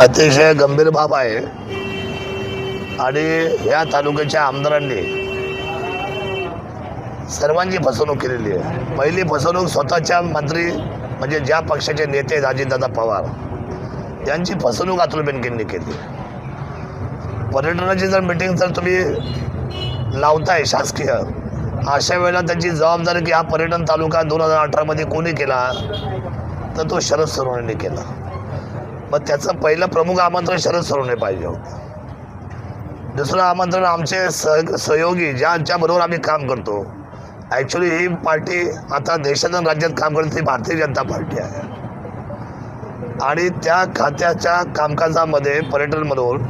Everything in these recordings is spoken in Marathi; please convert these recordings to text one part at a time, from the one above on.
अतिशय गंभीर बाब आहे. आणि या तालुक्याच्या आमदारांनी सर्वांची फसवणूक केलेली आहे. पहिली फसवणूक स्वतःच्या मंत्री म्हणजे ज्या पक्षाचे नेते आहेत अजितदादा पवार यांची फसवणूक अतुल बेनकेंनी केली. पर्यटनाची जर मिटिंग जर तुम्ही लावताय शासकीय अशा वेळेला त्यांची जबाबदारी की हा पर्यटन तालुका दोन हजार अठरामध्ये कोणी केला तर तो शरद सोनवणेने केला. मग त्याचं पहिलं प्रमुख आमंत्रण शरद सोनवणे पाहिजे होतं. दुसरं आमंत्रण आमचे सह सहयोगी ज्यांच्या बरोबर आम्ही काम करतो ॲक्च्युली ही पार्टी आता देशात आणि राज्यात काम करते ती भारतीय जनता पार्टी आहे. आणि त्या खात्याच्या कामकाजामध्ये पर्यटनमधून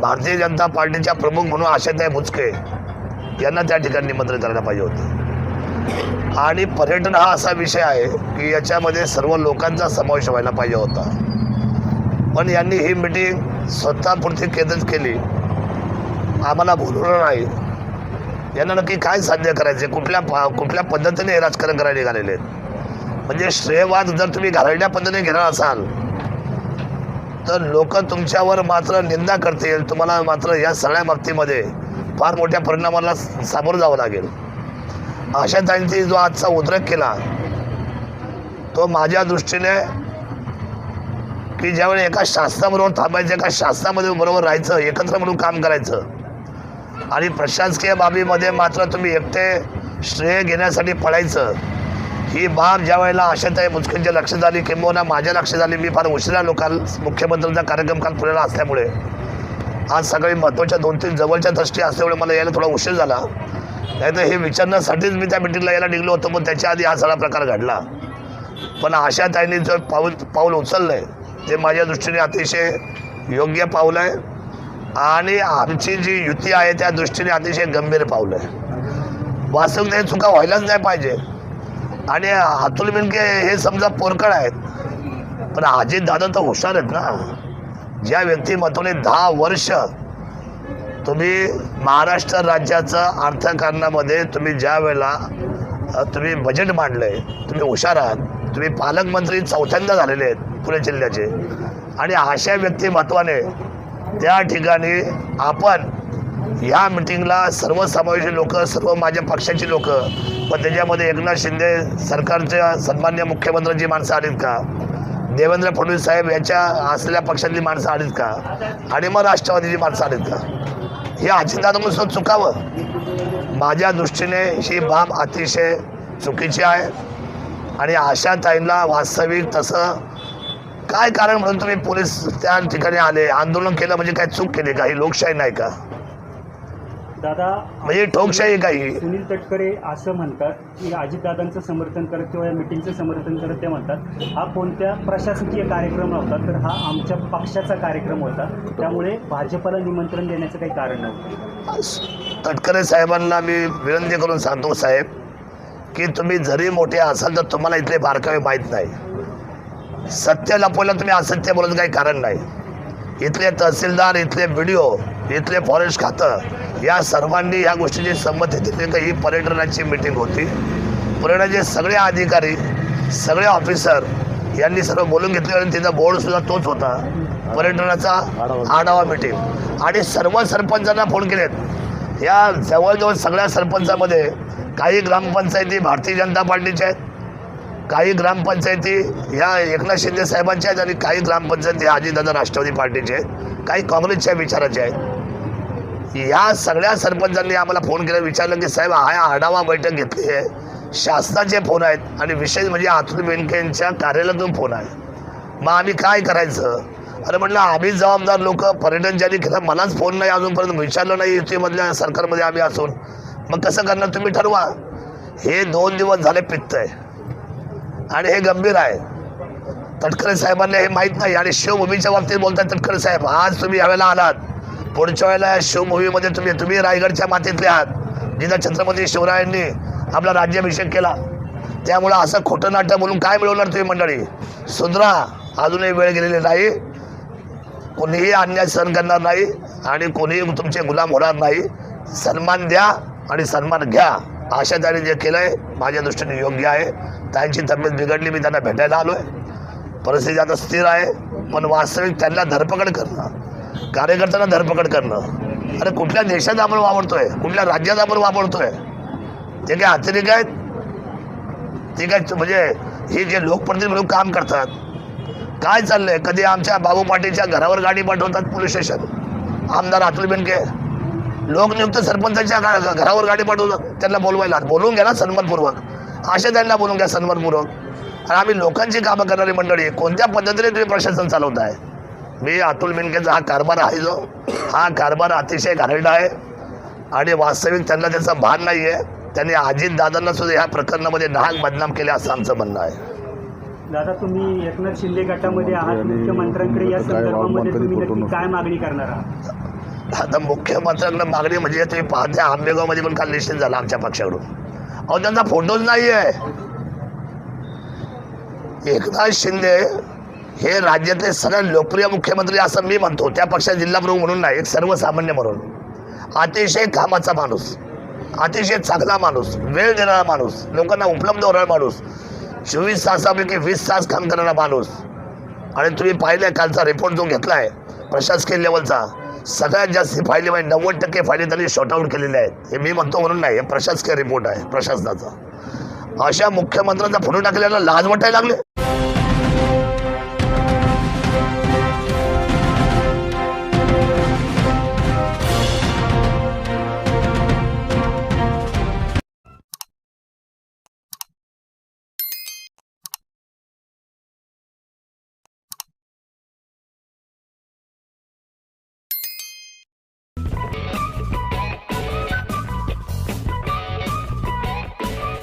भारतीय जनता पार्टीच्या प्रमुख म्हणून आशाताई बुचके यांना त्या ठिकाणी निमंत्रण करायला पाहिजे होतं. आणि पर्यटन हा असा विषय आहे की याच्यामध्ये सर्व लोकांचा समावेश व्हायला पाहिजे होता. पण यांनी ही मिटिंग स्वतःपुरती केंद्रित केली. आम्हाला बोलवलं नाही. यांना नक्की काय साध्य करायचे? कुठल्या पा- कुठल्या पद्धतीने हे राजकारण करायला निघालेले आहेत? म्हणजे श्रेयवाद जर तुम्ही घालवल्या पद्धतीने घेणार असाल तर लोक तुमच्यावर मात्र निंदा करतील. तुम्हाला मात्र या सगळ्या बाबतीमध्ये फार मोठ्या परिणामाला सामोरं जावं लागेल. अशा त्यांनी जो आजचा उद्रेक केला तो माझ्या दृष्टीने की ज्यावेळी एका शास्त्राबरोबर थांबायचं एका शास्त्रामध्ये बरोबर राहायचं एकत्र म्हणून काम करायचं. आणि प्रशासकीय बाबीमध्ये मात्र तुम्ही एकटे श्रेय घेण्यासाठी पडायचं ही बाब ज्या वेळेला आशाताई मुचकेंच्या लक्षात आली किंबहुना माझ्या लक्षात आली मी फार उशिरा लोकाल मुख्यमंत्र्यांचा कार्यक्रम काल पुण्याला असल्यामुळे. आज सकाळी महत्त्वाच्या दोन तीन जवळच्या दृष्टी असल्यामुळे मला यायला थोडा उशीर झाला. नाहीतर हे विचारण्यासाठीच मी त्या मिटिंगला यायला निघलो होतो पण त्याच्या आधी हा सगळा प्रकार घडला. पण आशाताईंनी जो पाऊल पाऊल उचललं आहे ते माझ्या दृष्टीने अतिशय योग्य पावलं आहे. आणि आमची जी युती आहे त्या दृष्टीने अतिशय गंभीर पावलं आहे. वास्तविक हे चुका व्हायलाच नाही पाहिजे. आणि अतुल बिनके हे समजा पोरकड आहेत. पण अजित दादा तर हुशार आहेत ना. ज्या व्यक्तिमत्वाने दहा वर्ष तुम्ही महाराष्ट्र राज्याचं अर्थकारणामध्ये तुम्ही ज्या वेळेला तुम्ही बजेट मांडलं आहे तुम्ही हुशार आहात तुम्ही पालकमंत्री चौथ्यांदा झालेले आहेत. पुणे जिल्ह्याचे. आणि अशा व्यक्तिमत्वाने त्या ठिकाणी आपण ह्या मिटिंगला सर्वसमावेशी लोक सर्व माझ्या पक्षाची लोक पण त्याच्यामध्ये एकनाथ शिंदे सरकारच्या सन्मान्य मुख्यमंत्र्यांची माणसं आलीत का? देवेंद्र फडणवीस साहेब यांच्या असलेल्या पक्षातली माणसं आलीत का? आणि मग राष्ट्रवादीची माणसं आलीत का? हे अजितदादानुसार चुकावं. माझ्या दृष्टीने ही बाब अतिशय चुकीची आहे. आणि आशा ताईंना वास्तविक तसं काय कारण म्हणून तुम्ही पोलीस त्या ठिकाणी आले? आंदोलन केलं म्हणजे काय चूक केली का? ही लोकशाही नाही का? दादा म्हणजे ठोकशाही का ही? सुनील तटकरे असं म्हणतात की अजितदादांचं समर्थन करत किंवा या मिटिंगचं समर्थन करत ते म्हणतात. हा कोणत्या प्रशासकीय कार्यक्रम नव्हता तर हा आमच्या पक्षाचा कार्यक्रम होता. त्यामुळे भाजपला निमंत्रण देण्याचं काही कारण नव्हतं. तटकरे साहेबांना मी विनंती करून सांगतो साहेब की तुम्ही जरी मोठे असाल तर तुम्हाला इथले बारकावे माहीत नाही. सत्य लपवलं तुम्ही असत्य बोलायचं काही कारण नाही. इथले तहसीलदार इथले बी डी ओ इथले फॉरेस्ट खातं या सर्वांनी या गोष्टीची संमती दिली तर ही पर्यटनाची मिटिंग होती. पर्यटनाचे सगळे अधिकारी सगळे ऑफिसर यांनी सर्व बोलून घेतले आणि तिथं बोर्डसुद्धा तोच होता. पर्यटनाचा आढावा मिटिंग आणि सर्व सरपंचांना फोन केलेत. या जवळजवळ सगळ्या सरपंचामध्ये काही ग्रामपंचायती भारतीय जनता पार्टीच्या आहेत. काही ग्रामपंचायती ह्या एकनाथ शिंदे साहेबांच्या आहेत आणि काही ग्रामपंचायती अजितदादा राष्ट्रवादी पार्टीचे आहेत. काही काँग्रेसच्या विचाराचे आहेत. या सगळ्या सरपंचांनी आम्हाला फोन केला विचारलं की साहेब हा आढावा बैठक घेतली आहे. शासनाचे फोन आहेत आणि विशेष म्हणजे अतुल बेनकेंच्या कार्यालयातून फोन आहे मग आम्ही काय करायचं? अरे म्हटलं आम्ही जबाबदार लोक पर्यटन ज्यांनी केलं मलाच फोन नाही अजूनपर्यंत विचारलं नाही युतीमधल्या सरकारमध्ये आम्ही असून. मग कसं करणार? तुम्ही ठरवा. हे दोन दिवस झाले पित्त आहे. आणि हे गंभीर आहे. तटकरे साहेबांना हे माहीत नाही आणि शिवभूमीच्या बाबतीत बोलतात तटकरे साहेब आज तुम्ही यावेळेला आलात. पुढच्या वेळेला या शिवभूमीमध्ये तुम्ही तुम्ही रायगडच्या मातीतले आहात. जिथं छत्रपती शिवरायांनी आपला राज्याभिषेक केला. त्यामुळं असं खोटं नाटक बोलून काय मिळवणार तुम्ही मंडळी? सुधरा अजूनही वेळ गेलेली नाही. कोणीही अन्याय सहन करणार नाही आणि कोणीही तुमचे गुलाम होणार नाही. सन्मान द्या आणि सन्मान घ्या. अशा जे केलं आहे माझ्या दृष्टीने योग्य आहे. त्यांची तब्येत बिघडली मी त्यांना भेटायला आलो आहे परिस्थिती आता स्थिर आहे पण वास्तविक त्यांना धरपकड करणं कार्यकर्त्यांना धरपकड करणं. अरे कुठल्या देशात आपण वापरतोय कुठल्या राज्यात आपण वापरतोय ते काय अतिरेक आहेत ते काय म्हणजे हे जे लोकप्रतिनिधी म्हणून काम करतात काय चाललंय? कधी आमच्या बाबू पाटीलच्या घरावर गाडी पाठवतात पोलीस स्टेशन? आमदार अतुल बेनके लोकनियुक्त सरपंचाच्या घरावर गाडी पाठवतात त्यांना बोलवायला बोलवून घ्या ना सन्मानपूर्वक. असे त्यांना बोलून घ्या सन्मानपूर्वक. आणि आम्ही लोकांची कामं करणारी मंडळी कोणत्या पद्धतीने तुम्ही प्रशासन चालवताय मी अतुल बेनकेचा हा कारभार आहे जो. हा कारभार अतिशय घाणेरडा आहे. आणि वास्तविक त्यांना त्याचं भान नाही आहे. त्यांनी अजित दादांना सुद्धा ह्या प्रकरणामध्ये नाहक बदनाम केले असं आमचं म्हणणं आहे. दादा तुम्ही एकनाथ शिंदे गटामध्ये आहात. मुख्यमंत्र्यांकडे या संदर्भामध्ये तुम्ही नक्की काय मागणी करणार आहात? आता मुख्यमंत्र्यांना मागणी म्हणजे तुम्ही पाहत्या आंबेगावमध्ये पण काल निश्चित झाला आमच्या पक्षाकडून. अहो त्यांचा फोटोच नाही आहे एकनाथ शिंदे हे राज्यातले सगळ्यात लोकप्रिय मुख्यमंत्री असं मी म्हणतो. त्या पक्षात जिल्हाप्रमुख म्हणून नाही एक सर्वसामान्य म्हणून. अतिशय कामाचा माणूस अतिशय चांगला माणूस वेळ देणारा माणूस लोकांना उपलब्ध होणारा माणूस चोवीस तासापैकी वीस तास काम करणारा माणूस. आणि तुम्ही पाहिलं कालचा रिपोर्ट जो घेतला आहे प्रशासकीय लेवलचा सगळ्यात जास्त फायदे म्हणजे नव्वद टक्के फायदे त्यांनी शॉर्टआउट केलेले आहेत. हे मी म्हणतो म्हणून नाही हे प्रशासकीय रिपोर्ट आहे प्रशासनाचा. अशा मुख्यमंत्र्यांचा फोटो टाकल्याला लाज वाटायला लागले.